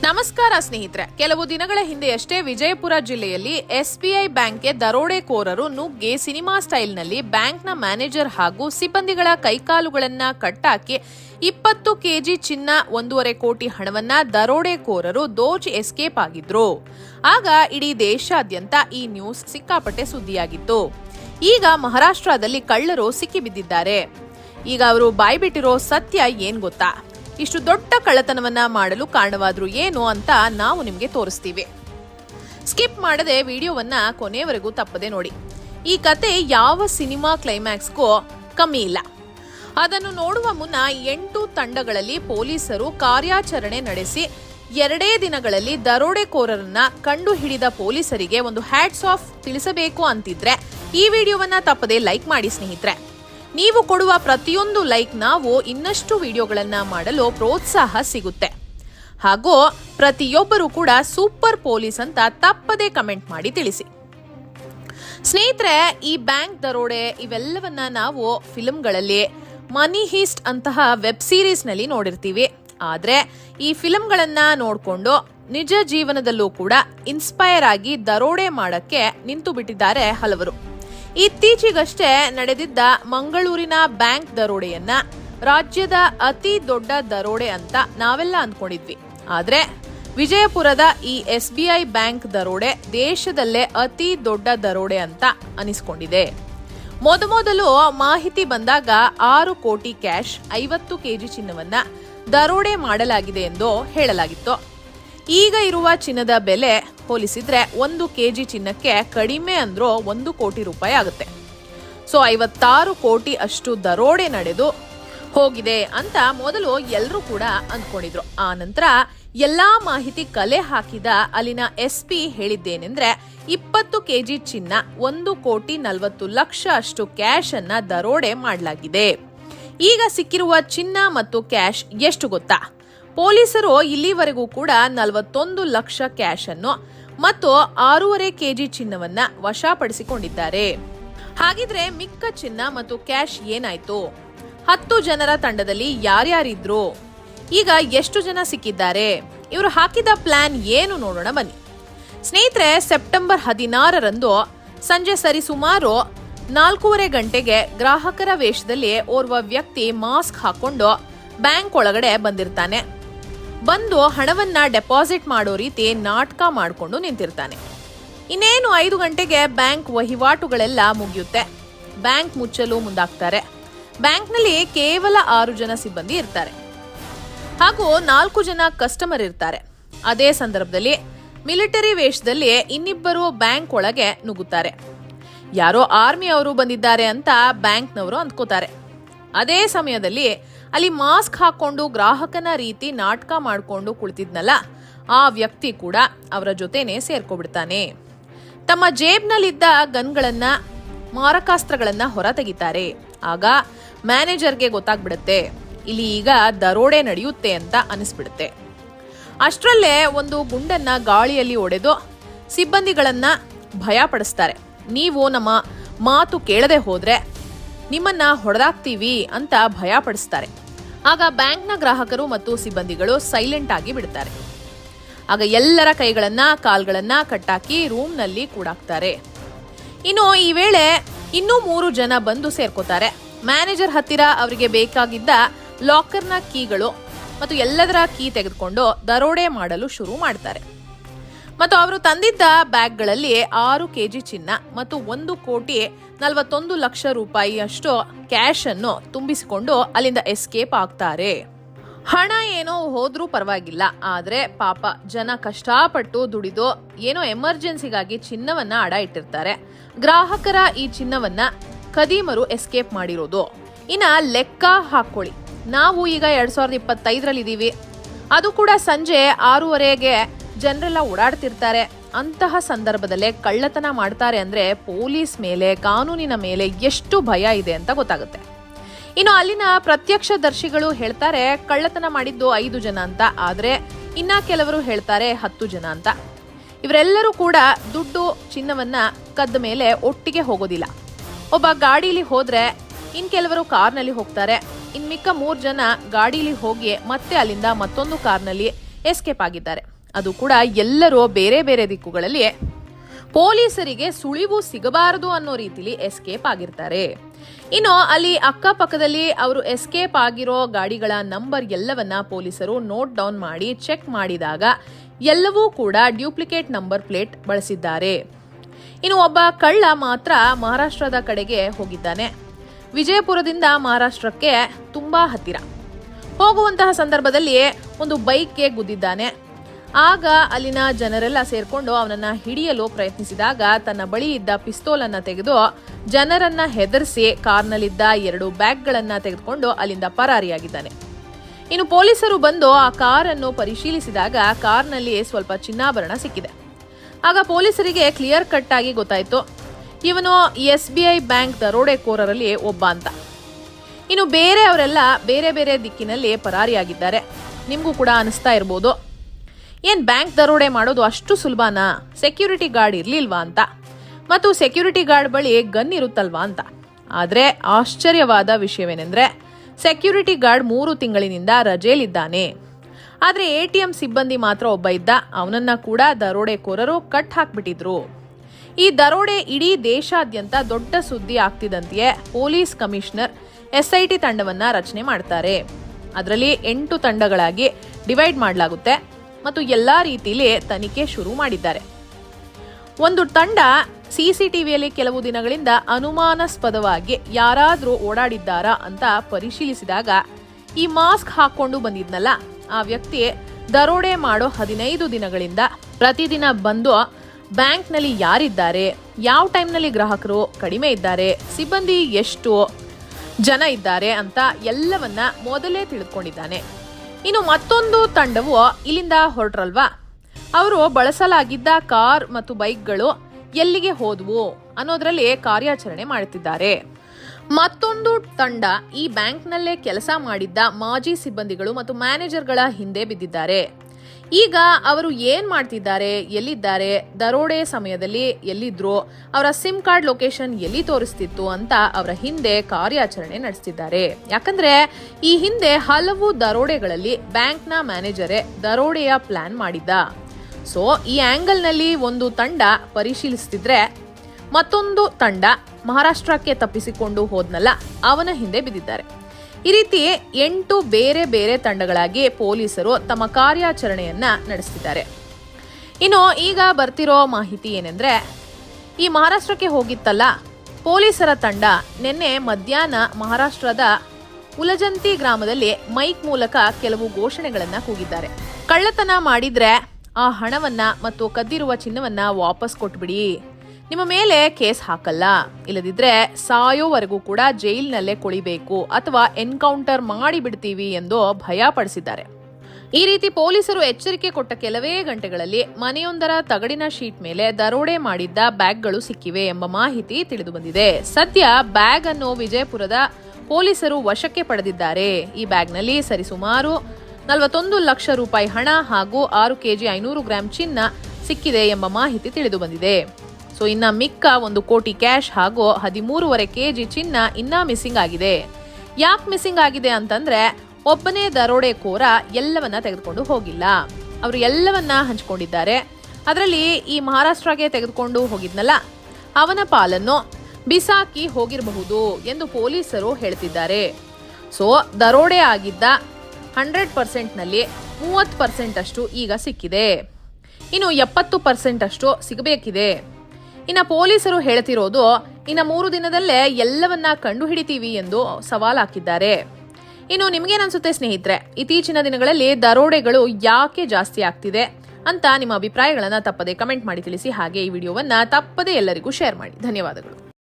ನಮಸ್ಕಾರ ಸ್ನೇಹಿತರೆ. ಕೆಲವು ದಿನಗಳ ಹಿಂದೆಯಷ್ಟೇ ವಿಜಯಪುರ ಜಿಲ್ಲೆಯಲ್ಲಿ ಎಸ್ಬಿಐ ಬ್ಯಾಂಕ್ಗೆ ದರೋಡೆಕೋರರು ನುಗ್ಗೆ ಸಿನಿಮಾ ಸ್ಟೈಲ್ನಲ್ಲಿ ಬ್ಯಾಂಕ್ನ ಮ್ಯಾನೇಜರ್ ಹಾಗೂ ಸಿಬ್ಬಂದಿಗಳ ಕೈಕಾಲುಗಳನ್ನು ಕಟ್ಟಾಕಿ ಇಪ್ಪತ್ತು ಕೆಜಿ ಚಿನ್ನ, ಒಂದೂವರೆ ಕೋಟಿ ಹಣವನ್ನ ದರೋಡೆಕೋರರು ದೋಚ್ ಎಸ್ಕೇಪ್ ಆಗಿದ್ರು. ಆಗ ಇಡೀ ದೇಶಾದ್ಯಂತ ಈ ನ್ಯೂಸ್ ಸಿಕ್ಕಾಪಟ್ಟೆ ಸುದ್ದಿಯಾಗಿತ್ತು. ಈಗ ಮಹಾರಾಷ್ಟ್ರದಲ್ಲಿ ಕಳ್ಳರು ಸಿಕ್ಕಿಬಿದ್ದಿದ್ದಾರೆ. ಈಗ ಅವರು ಬಾಯ್ಬಿಟ್ಟಿರೋ ಸತ್ಯ ಏನ್ ಗೊತ್ತಾ? ಇಷ್ಟು ದೊಡ್ಡ ಕಳ್ಳತನವನ್ನ ಮಾಡಲು ಕಾರಣವಾದ್ರು ಏನು ಅಂತ ನಾವು ನಿಮಗೆ ತೋರಿಸ್ತೀವಿ. ಸ್ಕಿಪ್ ಮಾಡದೆ ವಿಡಿಯೋವನ್ನ ಕೊನೆಯವರೆಗೂ ತಪ್ಪದೆ ನೋಡಿ. ಈ ಕತೆ ಯಾವ ಸಿನಿಮಾ ಕ್ಲೈಮ್ಯಾಕ್ಸ್ಗೂ ಕಮ್ಮಿ ಇಲ್ಲ. ಅದನ್ನು ನೋಡುವ ಮುನ್ನ ಎಂಟು ತಂಡಗಳಲ್ಲಿ ಪೊಲೀಸರು ಕಾರ್ಯಾಚರಣೆ ನಡೆಸಿ ಎರಡೇ ದಿನಗಳಲ್ಲಿ ದರೋಡೆಕೋರರನ್ನ ಕಂಡು ಹಿಡಿದ ಪೊಲೀಸರಿಗೆ ಒಂದು ಹ್ಯಾಟ್ಸ್ ಆಫ್ ತಿಳಿಸಬೇಕು ಅಂತಿದ್ರೆ ಈ ವಿಡಿಯೋವನ್ನ ತಪ್ಪದೆ ಲೈಕ್ ಮಾಡಿ ಸ್ನೇಹಿತರೆ. ನೀವು ಕೊಡುವ ಪ್ರತಿಯೊಂದು ಲೈಕ್ ನಾವು ಇನ್ನಷ್ಟು ವಿಡಿಯೋಗಳನ್ನು ಮಾಡಲು ಪ್ರೋತ್ಸಾಹ ಸಿಗುತ್ತೆ. ಹಾಗೂ ಪ್ರತಿಯೊಬ್ಬರು ಕೂಡ ಸೂಪರ್ ಪೊಲೀಸ್ ಅಂತ ತಪ್ಪದೇ ಕಮೆಂಟ್ ಮಾಡಿ ತಿಳಿಸಿ. ಸ್ನೇಹಿತರೆ, ಈ ಬ್ಯಾಂಕ್ ದರೋಡೆ ಇವೆಲ್ಲವನ್ನ ನಾವು ಫಿಲ್ಮ್ಗಳಲ್ಲಿ ಮನಿ ಹೀಸ್ಟ್ ಅಂತಹ ವೆಬ್ ಸೀರೀಸ್ನಲ್ಲಿ ನೋಡಿರ್ತೀವಿ. ಆದ್ರೆ ಈ ಫಿಲಂಗಳನ್ನ ನೋಡಿಕೊಂಡು ನಿಜ ಜೀವನದಲ್ಲೂ ಕೂಡ ಇನ್ಸ್ಪೈರ್ ಆಗಿ ದರೋಡೆ ಮಾಡಕ್ಕೆ ನಿಂತು ಬಿಟ್ಟಿದ್ದಾರೆ ಹಲವರು. ಇತ್ತೀಚೆಗಷ್ಟೇ ನಡೆದಿದ್ದ ಮಂಗಳೂರಿನ ಬ್ಯಾಂಕ್ ದರೋಡೆಯನ್ನ ರಾಜ್ಯದ ಅತಿ ದೊಡ್ಡ ದರೋಡೆ ಅಂತ ನಾವೆಲ್ಲ ಅಂದ್ಕೊಂಡಿದ್ವಿ. ಆದ್ರೆ ವಿಜಯಪುರದ ಈ ಎಸ್ ಬಿ ಐ ಬ್ಯಾಂಕ್ ದರೋಡೆ ದೇಶದಲ್ಲೇ ಅತಿ ದೊಡ್ಡ ದರೋಡೆ ಅಂತ ಅನಿಸ್ಕೊಂಡಿದೆ. ಮೊದಮೊದಲು ಮಾಹಿತಿ ಬಂದಾಗ ಆರು ಕೋಟಿ ಕ್ಯಾಶ್, ಐವತ್ತು ಕೆಜಿ ಚಿನ್ನವನ್ನ ದರೋಡೆ ಮಾಡಲಾಗಿದೆ ಎಂದು ಹೇಳಲಾಗಿತ್ತು. ಈಗ ಇರುವ ಚಿನ್ನದ ಬೆಲೆ ಹೋಲಿಸಿದ್ರೆ ಒಂದು ಕೆಜಿ ಚಿನ್ನಕ್ಕೆ ಕಡಿಮೆ ಅಂದ್ರೂ ಒಂದು ಕೋಟಿ ರೂಪಾಯಿ ಆಗುತ್ತೆ. ಸೊ ಐವತ್ತಾರು ಕೋಟಿ ಅಷ್ಟು ದರೋಡೆ ನಡೆದು ಹೋಗಿದೆ ಅಂತ ಮೊದಲು ಎಲ್ಲರೂ ಕೂಡ ಅಂದ್ಕೊಂಡಿದ್ರು. ಆ ನಂತರ ಎಲ್ಲಾ ಮಾಹಿತಿ ಕಲೆ ಹಾಕಿದ ಅಲ್ಲಿನ ಎಸ್ ಪಿ ಹೇಳಿದ್ದೇನೆಂದ್ರೆ ಇಪ್ಪತ್ತು ಕೆಜಿ ಚಿನ್ನ, ಒಂದು ಕೋಟಿ ನಲವತ್ತು ಲಕ್ಷ ಅಷ್ಟು ಕ್ಯಾಶ್ ಅನ್ನ ದರೋಡೆ ಮಾಡಲಾಗಿದೆ. ಈಗ ಸಿಕ್ಕಿರುವ ಚಿನ್ನ ಮತ್ತು ಕ್ಯಾಶ್ ಎಷ್ಟು ಗೊತ್ತಾ? ಪೊಲೀಸರು ಇಲ್ಲಿವರೆಗೂ ಕೂಡ ನಲವತ್ತೊಂದು ಲಕ್ಷ ಕ್ಯಾಶ್ ಅನ್ನು ಮತ್ತು ಆರೂವರೆ ಕೆಜಿ ಚಿನ್ನವನ್ನ ವಶಪಡಿಸಿಕೊಂಡಿದ್ದಾರೆ. ಹಾಗಿದ್ರೆ ಮಿಕ್ಕ ಚಿನ್ನ ಮತ್ತು ಕ್ಯಾಶ್ ಏನಾಯ್ತು? ಹತ್ತು ಜನರ ತಂಡದಲ್ಲಿ ಯಾರ್ಯಾರಿದ್ರು? ಈಗ ಎಷ್ಟು ಜನ ಸಿಕ್ಕಿದ್ದಾರೆ? ಇವರು ಹಾಕಿದ ಪ್ಲಾನ್ ಏನು ನೋಡೋಣ ಬನ್ನಿ. ಸ್ನೇಹಿತರೆ, ಸೆಪ್ಟೆಂಬರ್ ಹದಿನಾರರಂದು ಸಂಜೆ ಸರಿಸುಮಾರು ನಾಲ್ಕೂವರೆ ಗಂಟೆಗೆ ಗ್ರಾಹಕರ ವೇಷದಲ್ಲಿ ಓರ್ವ ವ್ಯಕ್ತಿ ಮಾಸ್ಕ್ ಹಾಕೊಂಡು ಬ್ಯಾಂಕ್ ಒಳಗಡೆ ಬಂದಿರ್ತಾನೆ. ಬಂದು ಹಣವನ್ನ ಡೆಪಾಸಿಟ್ ಮಾಡೋ ರೀತಿ ನಾಟಕ ಮಾಡಿಕೊಂಡು ನಿಂತಿರ್ತಾನೆ. ಇನ್ನೇನು ಐದು ಗಂಟೆಗೆ ಬ್ಯಾಂಕ್ ವಹಿವಾಟುಗಳೆಲ್ಲ ಮುಗಿಯುತ್ತೆ. ಬ್ಯಾಂಕ್ ಮುಚ್ಚಲು ಮುಂದಾಗ್ತಾರೆ. ಬ್ಯಾಂಕ್ನಲ್ಲಿ ಕೇವಲ ಆರು ಜನ ಸಿಬ್ಬಂದಿ ಇರ್ತಾರೆ. ಹಾಗೂ ನಾಲ್ಕು ಜನ ಕಸ್ಟಮರ್ ಇರ್ತಾರೆ. ಅದೇ ಸಂದರ್ಭದಲ್ಲಿ ಮಿಲಿಟರಿ ವೇಷದಲ್ಲಿ ಇನ್ನಿಬ್ಬರು ಬ್ಯಾಂಕ್ ಒಳಗೆ ನುಗ್ಗುತ್ತಾರೆ. ಯಾರೋ ಆರ್ಮಿ ಅವರು ಬಂದಿದ್ದಾರೆ ಅಂತ ಬ್ಯಾಂಕ್ನವರು ಅಂದ್ಕೋತಾರೆ. ಅದೇ ಸಮಯದಲ್ಲಿ ಅಲ್ಲಿ ಮಾಸ್ಕ್ ಹಾಕೊಂಡು ಗ್ರಾಹಕನ ರೀತಿ ನಾಟಕ ಮಾಡಿಕೊಂಡು ಕುಳಿತಿದ್ನಲ್ಲ, ಆ ವ್ಯಕ್ತಿ ಕೂಡ ಅವರ ಜೊತೆನೆ ಸೇರ್ಕೊಬಿಡ್ತಾನೆ. ತಮ್ಮ ಜೇಬ್ನಲ್ಲಿದ್ದ ಗನ್ಗಳನ್ನ, ಮಾರಕಾಸ್ತ್ರಗಳನ್ನ ಹೊರ ತೆಗಿತಾರೆ ಆಗ ಮ್ಯಾನೇಜರ್ಗೆ ಗೊತ್ತಾಗ್ಬಿಡುತ್ತೆ, ಇಲ್ಲಿ ಈಗ ದರೋಡೆ ನಡೆಯುತ್ತೆ ಅಂತ ಅನಿಸ್ಬಿಡುತ್ತೆ. ಅಷ್ಟರಲ್ಲೇ ಒಂದು ಗುಂಡನ್ನ ಗಾಳಿಯಲ್ಲಿ ಒಡೆದು ಸಿಬ್ಬಂದಿಗಳನ್ನ ಭಯ ಪಡಿಸ್ತಾರೆ ನೀವು ನಮ್ಮ ಮಾತು ಕೇಳದೆ ಹೋದ್ರೆ ನಿಮ್ಮನ್ನ ಹೊಡೆದಾಕ್ತೀವಿ ಅಂತ ಭಯ ಪಡಿಸ್ತಾರೆ ಆಗ ಬ್ಯಾಂಕ್ನ ಗ್ರಾಹಕರು ಮತ್ತು ಸಿಬ್ಬಂದಿಗಳು ಸೈಲೆಂಟ್ ಆಗಿ ಬಿಡ್ತಾರೆ. ಆಗ ಎಲ್ಲರ ಕೈಗಳನ್ನ, ಕಾಲ್ಗಳನ್ನ ಕಟ್ಟಾಕಿ ರೂಮ್ನಲ್ಲಿ ಕೂಡಾಕ್ತಾರೆ. ಇನ್ನು ಈ ವೇಳೆ ಇನ್ನೂ ಮೂರು ಜನ ಬಂದು ಸೇರ್ಕೋತಾರೆ. ಮ್ಯಾನೇಜರ್ ಹತ್ತಿರ ಅವರಿಗೆ ಬೇಕಾಗಿದ್ದ ಲಾಕರ್ನ ಕೀಗಳು ಮತ್ತು ಎಲ್ಲದರ ಕೀ ತೆಗೆದುಕೊಂಡು ದರೋಡೆ ಮಾಡಲು ಶುರು ಮಾಡ್ತಾರೆ. ಮತ್ತು ಅವರು ತಂದಿದ್ದ ಬ್ಯಾಗ್ಗಳಲ್ಲಿ ಆರು ಕೆಜಿ ಚಿನ್ನ ಮತ್ತು ಒಂದು ಕೋಟಿ ನಲವತ್ತೊಂದು ಲಕ್ಷ ರೂಪಾಯಿಯಷ್ಟು ಕ್ಯಾಶ್ ಅನ್ನು ತುಂಬಿಸಿಕೊಂಡು ಅಲ್ಲಿಂದ ಎಸ್ಕೇಪ್ ಆಗ್ತಾರೆ. ಹಣ ಏನೋ ಹೋದ್ರೂ ಪರವಾಗಿಲ್ಲ, ಆದ್ರೆ ಪಾಪ ಜನ ಕಷ್ಟಪಟ್ಟು ದುಡಿದು ಏನೋ ಎಮರ್ಜೆನ್ಸಿಗಾಗಿ ಚಿನ್ನವನ್ನ ಅಡ ಇಟ್ಟಿರ್ತಾರೆ. ಗ್ರಾಹಕರ ಈ ಚಿನ್ನವನ್ನ ಕದೀಮರು ಎಸ್ಕೇಪ್ ಮಾಡಿರೋದು. ಇನ್ನ ಲೆಕ್ಕ ಹಾಕೊಳ್ಳಿ. ನಾವು ಈಗ ಎರಡ್ ಸಾವಿರದ ಇಪ್ಪತ್ತೈದರಲ್ಲಿ ಇದ್ದೀವಿ ಅದು ಕೂಡ ಸಂಜೆ ಆರೂವರೆಗೆ ಜನರೆಲ್ಲ ಓಡಾಡ್ತಿರ್ತಾರೆ. ಅಂತಹ ಸಂದರ್ಭದಲ್ಲೇ ಕಳ್ಳತನ ಮಾಡ್ತಾರೆ ಅಂದ್ರೆ ಪೊಲೀಸ್ ಮೇಲೆ, ಕಾನೂನಿನ ಮೇಲೆ ಎಷ್ಟು ಭಯ ಇದೆ ಅಂತ ಗೊತ್ತಾಗುತ್ತೆ. ಇನ್ನು ಅಲ್ಲಿನ ಪ್ರತ್ಯಕ್ಷದರ್ಶಿಗಳು ಹೇಳ್ತಾರೆ, ಕಳ್ಳತನ ಮಾಡಿದ್ದು ಐದು ಜನ ಅಂತ. ಆದ್ರೆ ಇನ್ನ ಕೆಲವರು ಹೇಳ್ತಾರೆ ಹತ್ತು ಜನ ಅಂತ. ಇವರೆಲ್ಲರೂ ಕೂಡ ದುಡ್ಡು, ಚಿನ್ನವನ್ನ ಕದ್ದ ಮೇಲೆ ಒಟ್ಟಿಗೆ ಹೋಗೋದಿಲ್ಲ. ಒಬ್ಬ ಗಾಡೀಲಿ ಹೋದ್ರೆ ಇನ್ ಕೆಲವರು ಕಾರ್ನಲ್ಲಿ ಹೋಗ್ತಾರೆ. ಇನ್ ಮಿಕ್ಕ ಮೂರ್ ಜನ ಗಾಡೀಲಿ ಹೋಗಿ ಮತ್ತೆ ಅಲ್ಲಿಂದ ಮತ್ತೊಂದು ಕಾರ್ನಲ್ಲಿ ಎಸ್ಕೇಪ್ ಆಗಿದ್ದಾರೆ. ಅದು ಕೂಡ ಎಲ್ಲರೂ ಬೇರೆ ಬೇರೆ ದಿಕ್ಕುಗಳಲ್ಲಿ ಪೊಲೀಸರಿಗೆ ಸುಳಿವು ಸಿಗಬಾರದು ಅನ್ನೋ ರೀತಿಲಿ ಎಸ್ಕೇಪ್ ಆಗಿರ್ತಾರೆ. ಇನ್ನು ಅಲ್ಲಿ ಅಕ್ಕಪಕ್ಕದಲ್ಲಿ ಅವರು ಎಸ್ಕೇಪ್ ಆಗಿರೋ ಗಾಡಿಗಳ ನಂಬರ್ ಎಲ್ಲವನ್ನ ಪೊಲೀಸರು ನೋಟ್ ಡೌನ್ ಮಾಡಿ ಚೆಕ್ ಮಾಡಿದಾಗ ಎಲ್ಲವೂ ಕೂಡ ಡ್ಯೂಪ್ಲಿಕೇಟ್ ನಂಬರ್ ಪ್ಲೇಟ್ ಬಳಸಿದ್ದಾರೆ. ಇನ್ನು ಒಬ್ಬ ಕಳ್ಳ ಮಾತ್ರ ಮಹಾರಾಷ್ಟ್ರದ ಕಡೆಗೆ ಹೋಗಿದ್ದಾನೆ. ವಿಜಯಪುರದಿಂದ ಮಹಾರಾಷ್ಟ್ರಕ್ಕೆ ತುಂಬಾ ಹತ್ತಿರ. ಹೋಗುವಂತಹ ಸಂದರ್ಭದಲ್ಲಿ ಒಂದು ಬೈಕ್ಗೆ ಗುದ್ದಿದ್ದಾನೆ. ಆಗ ಅಲ್ಲಿನ ಜನರೆಲ್ಲ ಸೇರ್ಕೊಂಡು ಅವನನ್ನ ಹಿಡಿಯಲು ಪ್ರಯತ್ನಿಸಿದಾಗ ತನ್ನ ಬಳಿ ಇದ್ದ ಪಿಸ್ತೋಲ್ ಅನ್ನ ತೆಗೆದು ಜನರನ್ನ ಹೆದರಿಸಿ ಕಾರ್ನಲ್ಲಿದ್ದ ಎರಡು ಬ್ಯಾಗ್ಗಳನ್ನ ತೆಗೆದುಕೊಂಡು ಅಲ್ಲಿಂದ ಪರಾರಿಯಾಗಿದ್ದಾನೆ. ಇನ್ನು ಪೊಲೀಸರು ಬಂದು ಆ ಕಾರನ್ನು ಪರಿಶೀಲಿಸಿದಾಗ ಕಾರ್ನಲ್ಲಿ ಸ್ವಲ್ಪ ಚಿನ್ನಾಭರಣ ಸಿಕ್ಕಿದೆ. ಆಗ ಪೊಲೀಸರಿಗೆ ಕ್ಲಿಯರ್ ಕಟ್ ಆಗಿ ಗೊತ್ತಾಯಿತು, ಇವನು ಎಸ್ ಬಿ ಐ ಬ್ಯಾಂಕ್ ದರೋಡೆಕೋರರಲ್ಲಿ ಒಬ್ಬ ಅಂತ. ಇನ್ನು ಬೇರೆ ಅವರೆಲ್ಲ ಬೇರೆ ಬೇರೆ ದಿಕ್ಕಿನಲ್ಲಿ ಪರಾರಿಯಾಗಿದ್ದಾರೆ. ನಿಮಗೂ ಕೂಡ ಅನಿಸ್ತಾ ಇರ್ಬೋದು. ಏನ್ ಬ್ಯಾಂಕ್ ದರೋಡೆ ಮಾಡೋದು ಅಷ್ಟು ಸುಲಭನಾ? ಸೆಕ್ಯೂರಿಟಿ ಗಾರ್ಡ್ ಇರ್ಲಿಲ್ವಾ ಅಂತ. ಮತ್ತು ಸೆಕ್ಯೂರಿಟಿ ಗಾರ್ಡ್ ಬಳಿ ಗನ್ ಇರುತ್ತಲ್ವಾ ಅಂತ. ಆದ್ರೆ ಆಶ್ಚರ್ಯವಾದ ವಿಷಯವೇನೆಂದ್ರೆ, ಸೆಕ್ಯೂರಿಟಿ ಗಾರ್ಡ್ ಮೂರು ತಿಂಗಳಿನಿಂದ ರಜೆಯಲ್ಲಿದ್ದಾನೆ. ಆದ್ರೆ ಎ ಟಿ ಎಂ ಸಿಬ್ಬಂದಿ ಮಾತ್ರ ಒಬ್ಬ ಇದ್ದ, ಅವನನ್ನ ಕೂಡ ದರೋಡೆಕೋರರು ಕಟ್ ಹಾಕ್ಬಿಟ್ಟಿದ್ರು. ಈ ದರೋಡೆ ಇಡೀ ದೇಶಾದ್ಯಂತ ದೊಡ್ಡ ಸುದ್ದಿ ಆಗ್ತಿದ್ದಂತೆಯೇ ಪೊಲೀಸ್ ಕಮಿಷನರ್ ಎಸ್ಐಟಿ ತಂಡವನ್ನ ರಚನೆ ಮಾಡ್ತಾರೆ. ಅದರಲ್ಲಿ ಎಂಟು ತಂಡಗಳಾಗಿ ಡಿವೈಡ್ ಮಾಡಲಾಗುತ್ತೆ. ಮತ್ತು ಎಲ್ಲಾ ರೀತಿಯಲ್ಲಿ ತನಿಖೆ ಶುರು ಮಾಡಿದ್ದಾರೆ. ಒಂದು ತಂಡ ಸಿಸಿಟಿವಿಯಲ್ಲಿ ಕೆಲವು ದಿನಗಳಿಂದ ಅನುಮಾನಾಸ್ಪದವಾಗಿ ಯಾರಾದರೂ ಓಡಾಡಿದ್ದಾರಾ ಅಂತ ಪರಿಶೀಲಿಸಿದಾಗ ಈ ಮಾಸ್ಕ್ ಹಾಕೊಂಡು ಬಂದಿದ್ನಲ್ಲ, ಆ ವ್ಯಕ್ತಿ ದರೋಡೆ ಮಾಡೋ ಹದಿನೈದು ದಿನಗಳಿಂದ ಪ್ರತಿದಿನ ಬಂದು ಬ್ಯಾಂಕ್ನಲ್ಲಿ ಯಾರಿದ್ದಾರೆ, ಯಾವ ಟೈಮ್ನಲ್ಲಿ ಗ್ರಾಹಕರು ಕಡಿಮೆ ಇದ್ದಾರೆ, ಸಿಬ್ಬಂದಿ ಎಷ್ಟು ಜನ ಇದ್ದಾರೆ ಅಂತ ಎಲ್ಲವನ್ನ ಮೊದಲೇ ತಿಳಿದುಕೊಂಡಿದ್ದಾನೆ ಇನ್ನು ಮತ್ತೊಂದು ತಂಡವು ಇಲ್ಲಿಂದ ಹೊರಟ್ರಲ್ವಾ? ಅವರು ಬಳಸಲಾಗಿದ್ದ ಕಾರ್ ಮತ್ತು ಬೈಕ್ಗಳು ಎಲ್ಲಿಗೆ ಹೋದವು ಅನ್ನೋದ್ರಲ್ಲಿ ಕಾರ್ಯಾಚರಣೆ ಮಾಡುತ್ತಿದ್ದಾರೆ. ಮತ್ತೊಂದು ತಂಡ ಈ ಬ್ಯಾಂಕ್ನಲ್ಲೇ ಕೆಲಸ ಮಾಡಿದ್ದ ಮಾಜಿ ಸಿಬ್ಬಂದಿಗಳು ಮತ್ತು ಮ್ಯಾನೇಜರ್ಗಳ ಹಿಂದೆ ಬಿದ್ದಿದ್ದಾರೆ. ಈಗ ಅವರು ಏನ್ ಮಾಡ್ತಿದ್ದಾರೆ, ಎಲ್ಲಿದ್ದಾರೆ, ದರೋಡೆ ಸಮಯದಲ್ಲಿ ಎಲ್ಲಿದ್ರು, ಅವರ ಸಿಮ್ ಕಾರ್ಡ್ ಲೊಕೇಶನ್ ಎಲ್ಲಿ ತೋರಿಸ್ತಿತ್ತು ಅಂತ ಅವರ ಹಿಂದೆ ಕಾರ್ಯಾಚರಣೆ ನಡೆಸ್ತಿದ್ದಾರೆ. ಯಾಕಂದ್ರೆ ಈ ಹಿಂದೆ ಹಲವು ದರೋಡೆಗಳಲ್ಲಿ ಬ್ಯಾಂಕ್ನ ಮ್ಯಾನೇಜರೇ ದರೋಡೆಯ ಪ್ಲಾನ್ ಮಾಡಿದ್ದ. ಸೊ ಈ ಆಂಗಲ್ನಲ್ಲಿ ಒಂದು ತಂಡ ಪರಿಶೀಲಿಸ್ತಿದ್ರೆ ಮತ್ತೊಂದು ತಂಡ ಮಹಾರಾಷ್ಟ್ರಕ್ಕೆ ತಪ್ಪಿಸಿಕೊಂಡು ಹೋದ್ನಲ್ಲ, ಅವನ ಹಿಂದೆ ಬಿದ್ದಿದ್ದಾರೆ. ಈ ರೀತಿ ಎಂಟು ಬೇರೆ ಬೇರೆ ತಂಡಗಳಾಗಿ ಪೊಲೀಸರು ತಮ್ಮ ಕಾರ್ಯಾಚರಣೆಯನ್ನ ನಡೆಸ್ತಿದ್ದಾರೆ. ಇನ್ನು ಈಗ ಬರ್ತಿರೋ ಮಾಹಿತಿ ಏನೆಂದ್ರೆ, ಈ ಮಹಾರಾಷ್ಟ್ರಕ್ಕೆ ಹೋಗಿತ್ತಲ್ಲ, ಪೊಲೀಸರ ತಂಡ ನಿನ್ನೆ ಮಧ್ಯಾಹ್ನ ಮಹಾರಾಷ್ಟ್ರದ ಉಲಜಂತಿ ಗ್ರಾಮದಲ್ಲಿ ಮೈಕ್ ಮೂಲಕ ಕೆಲವು ಘೋಷಣೆಗಳನ್ನ ಕೂಗಿದ್ದಾರೆ. ಕಳ್ಳತನ ಮಾಡಿದ್ರೆ ಆ ಹಣವನ್ನ ಮತ್ತು ಕದ್ದಿರುವ ಚಿನ್ನವನ್ನ ವಾಪಸ್ ಕೊಟ್ಬಿಡಿ. ನಿಮ್ಮ ಮೇಲೆ ಕೇಸ್ ಹಾಕಲ್ಲ. ಇಲ್ಲದಿದ್ರೆ ಸಾಯೋವರೆಗೂ ಕೂಡ ಜೈಲಿನಲ್ಲೇ ಕುಳಿಬೇಕು ಅಥವಾ ಎನ್ಕೌಂಟರ್ ಮಾಡಿ ಬಿಡ್ತೀವಿ ಎಂದು ಭಯ ಪಡಿಸಿದ್ದಾರೆ ಈ ರೀತಿ ಪೊಲೀಸರು ಎಚ್ಚರಿಕೆ ಕೊಟ್ಟ ಕೆಲವೇ ಗಂಟೆಗಳಲ್ಲಿ ಮನೆಯೊಂದರ ತಗಡಿನ ಶೀಟ್ ಮೇಲೆ ದರೋಡೆ ಮಾಡಿದ್ದ ಬ್ಯಾಗ್ಗಳು ಸಿಕ್ಕಿವೆ ಎಂಬ ಮಾಹಿತಿ ತಿಳಿದು ಬಂದಿದೆ ಸದ್ಯ ಬ್ಯಾಗ್ ಅನ್ನು ವಿಜಯಪುರದ ಪೊಲೀಸರು ವಶಕ್ಕೆ ಪಡೆದಿದ್ದಾರೆ. ಈ ಬ್ಯಾಗ್ನಲ್ಲಿ ಸರಿಸುಮಾರು ನಲವತ್ತೊಂದು ಲಕ್ಷ ರೂಪಾಯಿ ಹಣ ಹಾಗೂ ಆರು ಕೆಜಿ ಐನೂರು ಗ್ರಾಂ ಚಿನ್ನ ಸಿಕ್ಕಿದೆ ಎಂಬ ಮಾಹಿತಿ ತಿಳಿದು ಬಂದಿದೆ ಸೊ ಇನ್ನ ಮಿಕ್ಕ ಒಂದು ಕೋಟಿ ಕ್ಯಾಶ್ ಹಾಗೂ ಹದಿಮೂರುವರೆ ಕೆಜಿ ಚಿನ್ನ ಇನ್ನ ಮಿಸ್ಸಿಂಗ್ ಆಗಿದೆ. ಯಾಕೆ ಮಿಸ್ಸಿಂಗ್ ಆಗಿದೆ ಅಂತಂದ್ರೆ ಒಬ್ಬನೇ ದರೋಡೆಕೋರ ಎಲ್ಲವನ್ನ ತೆಗೆದುಕೊಂಡು ಹೋಗಿಲ್ಲ. ಅವರು ಎಲ್ಲವನ್ನ ಹಂಚಿಕೊಂಡಿದ್ದಾರೆ. ಅದರಲ್ಲಿ ಈ ಮಹಾರಾಷ್ಟ್ರಗೆ ತೆಗೆದುಕೊಂಡು ಹೋಗಿದ್ನಲ್ಲ, ಅವನ ಪಾಲನ್ನು ಬಿಸಾಕಿ ಹೋಗಿರಬಹುದು ಎಂದು ಪೊಲೀಸರು ಹೇಳ್ತಿದ್ದಾರೆ. ಸೊ ದರೋಡೆ ಆಗಿದ್ದ ಹಂಡ್ರೆಡ್ ಪರ್ಸೆಂಟ್ನಲ್ಲಿ ಮೂವತ್ತು ಪರ್ಸೆಂಟ್ ಅಷ್ಟು ಈಗ ಸಿಕ್ಕಿದೆ. ಇನ್ನು ಎಪ್ಪತ್ತು ಪರ್ಸೆಂಟ್ ಅಷ್ಟು ಸಿಗಬೇಕಿದೆ. ಇನ್ನ ಪೊಲೀಸರು ಹೇಳ್ತಿರೋದು, ಇನ್ನ ಮೂರು ದಿನದಲ್ಲೇ ಎಲ್ಲವನ್ನ ಕಂಡು ಹಿಡಿತೀವಿ ಎಂದು ಸವಾಲ್ ಹಾಕಿದ್ದಾರೆ. ಇನ್ನು ನಿಮ್ಗೇನನ್ಸುತ್ತೆ ಸ್ನೇಹಿತರೆ, ಇತ್ತೀಚಿನ ದಿನಗಳಲ್ಲಿ ದರೋಡೆಗಳು ಯಾಕೆ ಜಾಸ್ತಿ ಆಗ್ತಿದೆ ಅಂತ ನಿಮ್ಮ ಅಭಿಪ್ರಾಯಗಳನ್ನ ತಪ್ಪದೆ ಕಮೆಂಟ್ ಮಾಡಿ ತಿಳಿಸಿ ಹಾಗೆ ಈ ವಿಡಿಯೋವನ್ನ ತಪ್ಪದೆ ಎಲ್ಲರಿಗೂ ಶೇರ್ ಮಾಡಿ. ಧನ್ಯವಾದಗಳು.